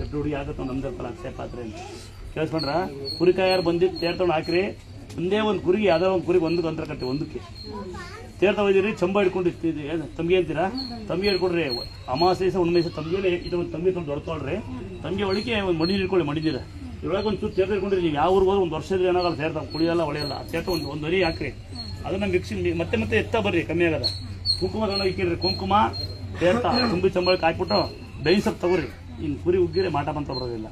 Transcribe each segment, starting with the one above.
ಹುಡುಗಿ ಆಗುತ್ತೆ ನಮ್ದು ಫಲ ಅಕ್ಷಯ ಪಾತ್ರೆ ಅಂತ. ಕೇಳಿಸ್ಕೊಂಡ್ರ? ಕುರಿಕಾಯ ಯಾರು ಬಂದು ತೇರ್ ಹಾಕ್ರಿ. ಒಂದೇ ಒಂದು ಕುರಿಗೆ, ಯಾವ್ದೋ ಒಂದು ಕುರಿಗೆ ಒಂದಕ್ಕೆ ಅಂತ ಕಟ್ಟಿ, ಒಂದಕ್ಕೆ. ತೇರ್ ತಗೊಂಡಿರಿ ಚಂಬ ಹಿಡ್ಕೊಂಡು ಏನು ತಂಬಿ ಅಂತೀರಾ? ತಂಬಿ ಹಿಡ್ಕೊಡ್ರಿ ಅಮಾಸೆ ಮೈಸ ತಮ್ಗೆ ಇದು ಒಂದು ತಂಬಿ ತೊಗೊಂಡು ದೊಡ್ಕೊಳ್ರಿ. ತಂಬಿ ಒಳಗೆ ಒಂದು ಮಡಿ ಹಿಡ್ಕೊಳ್ಳಿ ಮಡಿದಿರ ಇದ್ರೊಳಗೆ ಒಂದು ತೇರ್ ಹಿಡ್ಕೊಂಡ್ರಿ ನೀವು ಯಾವ ಊರಿಗೆ ಹೋದ್ರೆ ಒಂದು ವರ್ಷದ ಏನಾಗಲ್ಲ ಸೇರ್ತಾವೆ ಕುಡಿಯಲ್ಲ ಒಳೆಯಲ್ಲ ತೇರ್ತ ಒಂದು ಒಂದು ಅರಿ ಹಾಕ್ರಿ. ಅದನ್ನ ಮಿಕ್ಸಿ ಮತ್ತೆ ಮತ್ತೆ ಎತ್ತ ಬರ್ರಿ ಕಮ್ಮಿ ಆಗದ ಕುಂಕುಮ ತಗೊಂಡು ಇಕ್ಕಿರಿ ಕುಂಕುಮ ತೇರ್ತಾ ತುಂಬಿ ಚಂಬಳಕ್ಕೆ ಕಾಯ್ಬಿಟ್ಟು ಸೊಪ್ಪು ತಗೋರಿ. ಇನ್ನು ಕುರಿ ಉಗ್ಗಿರೆ ಮಾಟ ಬಂತ ಬರೋದಿಲ್ಲ.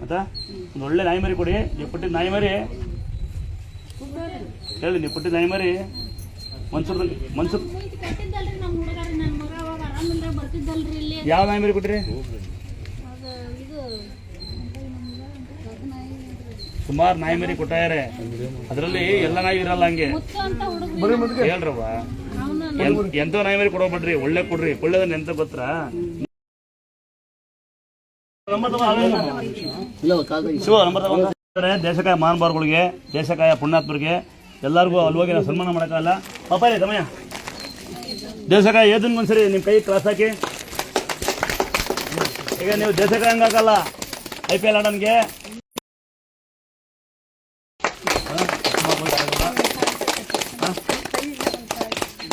ಆಯ್ತಾ ಒಂದು ಒಳ್ಳೆ ನಾಯಿ ಮರಿ ಕೊಡಿ ನೀವು ಪುಟ್ಟಿದ ನಾಯಿ ಮರಿ ಹೇಳಿ ನೀವು ಪುಟ್ಟಿದ ನಾಯಿ ಮರಿ ಮನ್ಸೂರ್ ಮನ್ಸೂರ್ ಯಾವ ನಾಯಿ ಮರಿ ಕೊಟ್ರಿ? ಇದು ಸುಮಾರು ನಾಯಿ ಮರಿ ಕೊಟ್ಟಾರೆ ಅದರಲ್ಲಿ ಎಲ್ಲ ನಾಯಿ ಇರಲ್ಲ ಹಂಗೆ. ಹೇಳ್ರವ್ವ. ಎಂತ ನಾಯಿ ಮರಿ ಕೊಡೋಬೇಡ್ರಿ ಒಳ್ಳೆ ಕೊಡ್ರಿ. ಒಳ್ಳೇದನ್ನ ಎಂತ ಗೊತ್ತಾ? ದೇಶಕಾಯ ಮಹಾನುಭಾವಗಳಿಗೆ ದೇಶಕಾಯ ಪುಣ್ಯಾತ್ಮರಿಗೆ ಎಲ್ಲರಿಗೂ ಅಲ್ಲಿ ಹೋಗಿ ನಾವು ಸನ್ಮಾನ ಮಾಡೋಕ್ಕಲ್ಲ ಪಾಪ ಇದೆ ಸಮಯ ದೇಶಕಾಯ ಏದನ್ ಒಂದ್ಸರಿ ನಿಮ್ಮ ಕೈ ಕ್ರಾಸ್ ಹಾಕಿ. ಈಗ ನೀವು ದೇಶಕಾಯ ಹಾಕಲ್ಲ. ಐ ಪಿ ಎಲ್ ಆಡನ್ಗೆ.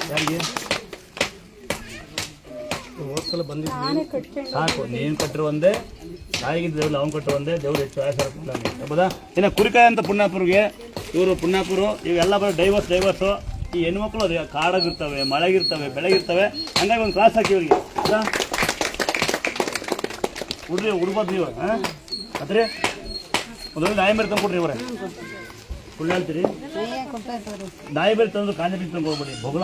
ಯಾರಿಗೆ ಸಾಕು ನೀನು ಕಟ್ಟಿರೋ ಒಂದೇ ತಾಯಿಗಿದ್ದ ದೇವ್ರು ಅವ್ನು ಕಟ್ಟಿರೋ ಒಂದೇ ದೇವ್ರು ಹೆಚ್ಚು ಆಯಾಸ ಹೌದಾ? ಇನ್ನು ಕುರಿಕಾಯ ಅಂತ ಪುಣ್ಯಾಪುರಿಗೆ ಇವರು ಪುಣ್ಯಾಪುರು ಇವೆಲ್ಲ ಬರೋ ಡೈವರ್ಸ್ ಡೈವರ್ಸು ಈ ಹೆಣ್ಮಕ್ಳು ಅದೇ ಕಾಡಾಗಿರ್ತವೆ ಮಳೆಗಿರ್ತವೆ ಬೆಳಗಿರ್ತವೆ ಹಂಗಾಗಿ ಒಂದು ಕ್ಲಾಸ್ ಹಾಕಿ ಇವ್ರಿಗೆ. ಹೌದಾ? ಹುಡ್ರಿ ಹುಡ್ಬೋದು ನೀವು ಹಾಂ? ಅದ್ರಿ? ಒಂದೊಂದು ನಾಯಿ ಮೇಲೆ ತಂದ್ಕೊಡ್ರಿ ಇವರೇ. ಸುಳ್ಳು ಹೇಳ್ತೀರಿ ನಾಯಿ ಬೇರೆ ತಂದು ಕಾಂಜಿ ತಂದು ಹೋಗ್ಬೇಡಿ ಬೊಗಳ